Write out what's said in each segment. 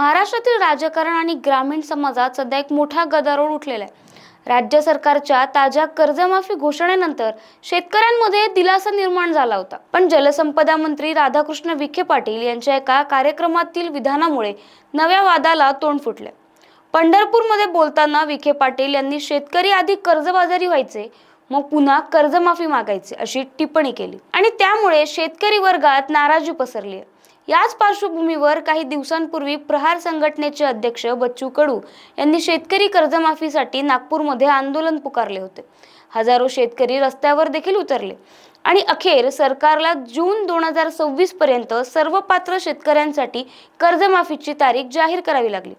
महाराष्ट्रातील राजकारण आणि ग्रामीण समाजात सध्या एक मोठा गदारोळ उठलेला आहे. राज्य सरकारच्या ताज्या कर्जमाफी घोषणेनंतर शेतकऱ्यांमध्ये दिलासा निर्माण झाला होता. पण जलसंपदा मंत्री राधाकृष्ण विखे पाटील यांच्या एका कार्यक्रमातील विधानामुळे नव्या वादाला तोंड फुटले. पंढरपूरमध्ये बोलताना विखे पाटील यांनी शेतकरी आधी कर्जबाजारी व्हायचे मग पुन्हा कर्जमाफी मागायचे अशी टिप्पणी केली. आणि त्यामुळे शेतकरी वर्गात नाराजी पसरली आहे. याच पार्श्वभूमीवर काही दिवसांपूर्वी प्रहार संघटनेचे अध्यक्ष बच्चू कडू यांनी शेतकरी कर्जमाफीसाठी नागपूरमध्ये आंदोलन पुकारले होते. हजारो शेतकरी रस्त्यावर देखील उतरले आणि अखेर सरकारला जून दोन हजार सव्वीस पर्यंत सर्व पात्र शेतकऱ्यांसाठी कर्जमाफीची तारीख जाहीर करावी लागली.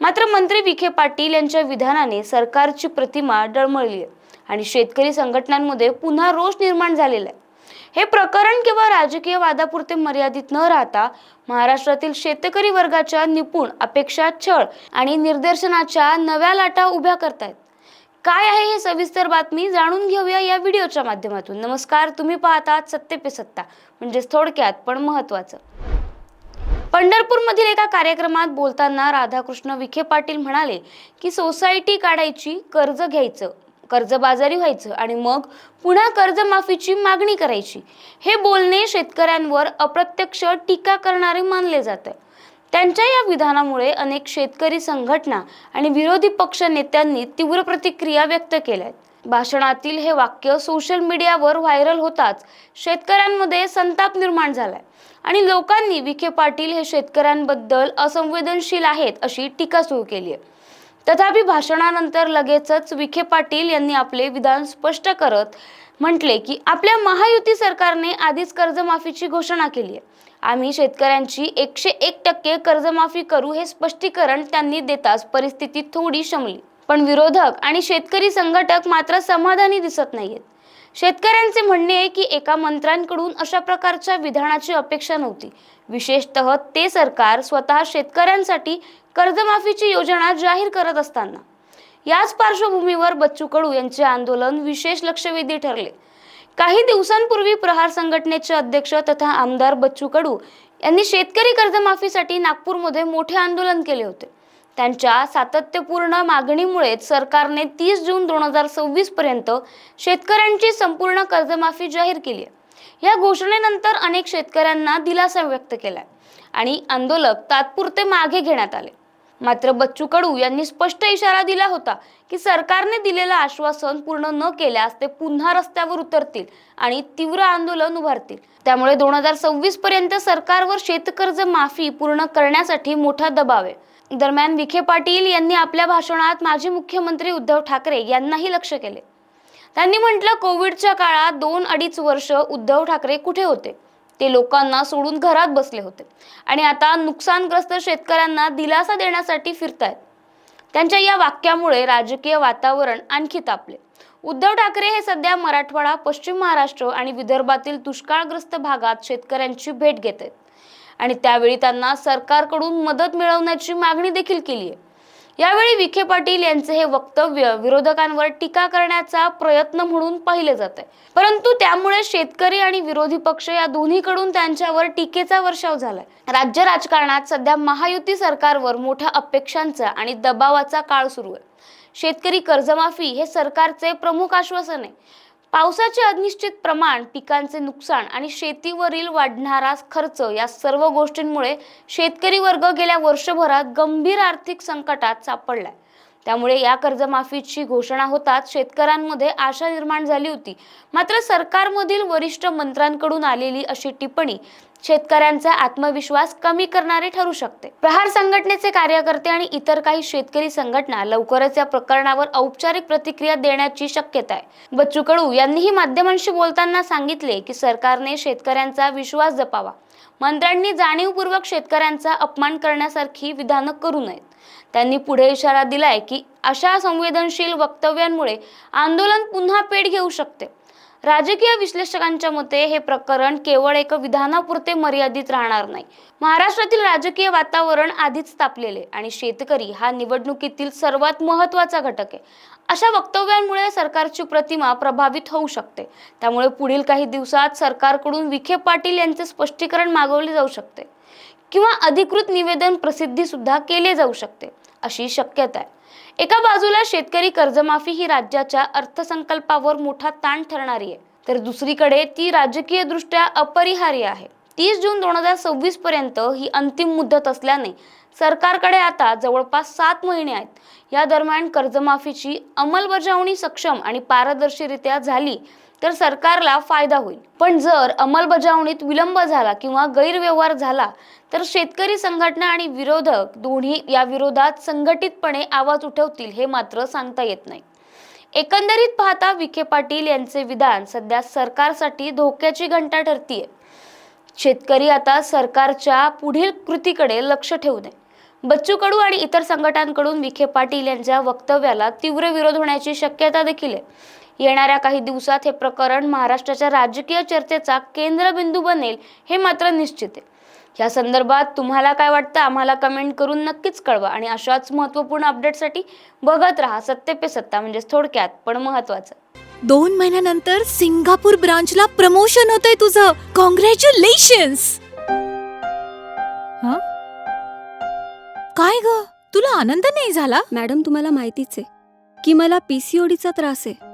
मात्र मंत्री विखे पाटील यांच्या विधानाने सरकारची प्रतिमा डळमळली आहे आणि शेतकरी संघटनांमध्ये पुन्हा रोष निर्माण झालेला आहे. हे प्रकरण किंवा राजकीय वादापुरते मर्यादित न राहता महाराष्ट्रातील शेतकरी वर्गाच्या निपुण अपेक्षा छळ आणि निर्देशनाच्या नव्या लाटा उभ्या करतायत. काय आहे हे सविस्तर बातमी जाणून घेऊया या व्हिडिओच्या माध्यमातून. नमस्कार तुम्ही पाहतात सत्य पे सत्ता म्हणजेच थोडक्यात पण महत्वाचं पंढरपूरमधील एका कार्यक्रमात बोलताना राधाकृष्ण विखे पाटील म्हणाले की सोसायटी काढायची कर्ज घ्यायचं. कर्जबाजारी व्हायचं आणि मग पुन्हा कर्जमाफीची मागणी करायची. हे बोलणे शेतकऱ्यांवर अप्रत्यक्ष टीका करणारे मानले जाते. त्यांच्या या विधानामुळे अनेक शेतकरी संघटना आणि विरोधी पक्ष नेत्यांनी तीव्र प्रतिक्रिया व्यक्त केल्या. भाषणातील हे वाक्य सोशल मीडियावर व्हायरल होताच शेतकऱ्यांमध्ये संताप निर्माण झालाय आणि लोकांनी विखे पाटील हे शेतकऱ्यांबद्दल असंवेदनशील आहेत अशी टीका सुरू केली आहे. तथापि भाषणानंतर लगेचच विखे पाटील यांनी आपले विधान स्पष्ट करत म्हटले की आपल्या महायुती सरकारने आधीच कर्जमाफीची घोषणा केली आहे. आम्ही शेतकऱ्यांची एकशे एक टक्के कर्जमाफी करू हे स्पष्टीकरण त्यांनी देताच परिस्थिती थोडी शमली. पण विरोधक आणि शेतकरी संघटक मात्र समाधानी दिसत नाहीयेत. शेतकऱ्यांचे म्हणणे आहे की एका मंत्र्यांकडून अशा प्रकारच्या विधानाची अपेक्षा नव्हती. विशेषतः ते सरकार स्वतः शेतकऱ्यांसाठी कर्जमाफीची योजना जाहीर करत असताना याच पार्श्वभूमीवर बच्चू कडू यांचे आंदोलन विशेष लक्षवेधी ठरले. काही दिवसांपूर्वी प्रहार संघटनेचे अध्यक्ष तथा आमदार बच्चू कडू यांनी शेतकरी कर्जमाफीसाठी नागपूरमध्ये मोठे आंदोलन केले होते. त्यांच्या सातत्यपूर्ण मागणीमुळेच सरकारने तीस जून दोन हजार सव्वीस पर्यंत शेतकऱ्यांची संपूर्ण कर्जमाफी जाहीर केली आहे. या घोषणेनंतर अनेक शेतकऱ्यांना दिलासा व्यक्त केलाय आणि आंदोलक तात्पुरते मागे घेण्यात आले. मात्र बच्चू कडू यांनी स्पष्ट इशारा दिला होता की सरकारने दिलेलं आश्वासन पूर्ण न केल्यास ते पुन्हा रस्त्यावर उतरतील आणि तीव्र आंदोलन उभारतील. त्यामुळे दोन हजार सव्वीस पर्यंत सरकारवर शेतकर्ज माफी पूर्ण करण्यासाठी मोठा दबाव आहे. दरम्यान विखे पाटील यांनी आपल्या भाषणात माजी मुख्यमंत्री उद्धव ठाकरे यांनाही लक्ष केले. त्यांनी म्हटलं कोविडच्या काळात दोन अडीच वर्ष उद्धव ठाकरे कुठे होते? ते लोकांना सोडून घरात बसले होते. आणि आता नुकसानग्रस्त शेतकऱ्यांना दिलासा देण्यासाठी फिरतायत. त्यांच्या या वाक्यामुळे राजकीय वातावरण आणखी तापले. उद्धव ठाकरे हे सध्या मराठवाडा पश्चिम महाराष्ट्र आणि विदर्भातील दुष्काळग्रस्त भागात शेतकऱ्यांची भेट घेत आहेत आणि त्यावेळी त्यांना सरकारकडून मदत मिळवण्याची मागणी देखील केली आहे यावेळी विखे पाटील यांचे हे वक्तव्य विरोधकांवर टीका करण्याचा प्रयत्न म्हणून पाहिले जाते परंतु त्यामुळे शेतकरी आणि विरोधी पक्ष या दोन्हीकडून त्यांच्यावर टीकेचा वर्षाव झालाय. राज्य राजकारणात सध्या महायुती सरकारवर मोठ्या अपेक्षांचा आणि दबावाचा काळ सुरू आहे. शेतकरी कर्जमाफी हे सरकारचे प्रमुख आश्वासन आहे. पावसाचे अनिश्चित प्रमाण पिकांचे नुकसान आणि शेतीवरील वाढणारा खर्च या सर्व गोष्टींमुळे शेतकरी वर्ग गेल्या वर्षभरात गंभीर आर्थिक संकटात सापडलाय. त्यामुळे या कर्जमाफीची घोषणा होताच शेतकऱ्यांमध्ये आशा निर्माण झाली होती. मात्र सरकारमधील वरिष्ठ मंत्र्यांकडून आलेली अशी टिप्पणी शेतकऱ्यांचा आत्मविश्वास कमी करणारे ठरू शकते. प्रहार संघटनेचे कार्यकर्ते आणि इतर काही शेतकरी संघटना लवकरच या प्रकरणावर औपचारिक प्रतिक्रिया देण्याची शक्यता आहे. बच्चू कडू यांनीही माध्यमांशी बोलताना सांगितले की सरकारने शेतकऱ्यांचा विश्वास जपावा. मंत्र्यांनी जाणीवपूर्वक शेतकऱ्यांचा अपमान करण्यासारखी विधानं करू नयेत. त्यांनी पुढे इशारा दिलाय की अशा संवेदनशील वक्तव्यांमुळे आंदोलन पुन्हा पेट घेऊ शकते. राजकीय विश्लेषकांच्या मते हे प्रकरण केवळ एक विधानापुरते मर्यादित राहणार नाही. महाराष्ट्रातील राजकीय वातावरण आधीच तापलेले आणि शेतकरी हा निवडणुकीतील सर्वात महत्त्वाचा घटक आहे. अशा वक्तव्यांमुळे सरकारची प्रतिमा प्रभावित होऊ शकते. त्यामुळे पुढील काही दिवसात सरकारकडून विखे पाटील यांचे स्पष्टीकरण मागवले जाऊ शकते. किंवा अधिकृत निवेदन प्रसिद्धी सुद्धा केले जाऊ शकते अशी शक्यता आहे. एका बाजूला शेतकरी कर्जमाफी ही राज्याच्या अर्थसंकल्पावर मोठा ताण ठरणारी आहे तर दुसरीकडे ती राजकीय दृष्ट्या अपरिहार्य आहे. तीस जून दोन हजार सव्वीस पर्यंत ही अंतिम मुदत असल्याने सरकारकडे आता जवळपास सात महिने आहेत. या दरम्यान कर्जमाफीची अंमलबजावणी सक्षम आणि पारदर्शीरित्या झाली तर सरकारला फायदा होईल. पण जर अंमलबजावणीत विलंब झाला किंवा गैरव्यवहार झाला तर शेतकरी संघटना आणि विरोधक दोन्ही या विरोधात संघटितपणे आवाज उठवतील हे मात्र सांगता येत नाही. एकंदरीत पाहता विखे पाटील यांचे विधान सध्या सरकारसाठी धोक्याची घंटा ठरतीये. शेतकरी आता सरकारच्या पुढील कृतीकडे लक्ष ठेवू नये. बच्चू कडू आणि इतर संघटनांकडून विखे पाटील यांच्या वक्तव्याला तीव्र विरोध होण्याची शक्यता देखील आहे. येणाऱ्या काही दिवसात हे प्रकरण महाराष्ट्राच्या राजकीय चर्चेचा केंद्रबिंदू बनेल हे मात्र निश्चित आहे. या संदर्भात तुम्हाला काय वाटतं? आम्हाला कमेंट करून नक्कीच कळवा आणि अशाच महत्त्वपूर्ण अपडेटसाठी बघत राहा. सत्य पे सत्ता म्हणजेच थोडक्यात पण महत्त्वाचं. दोन महिन्यानंतर सिंगापूर ब्रांचला प्रमोशन होतंय तुझं. कॉंग्रॅच्युलेशन्स काय ग? तुला आनंद नाही झाला? मॅडम तुम्हाला माहितीच आहे की मला पीसीओडीचा त्रास आहे.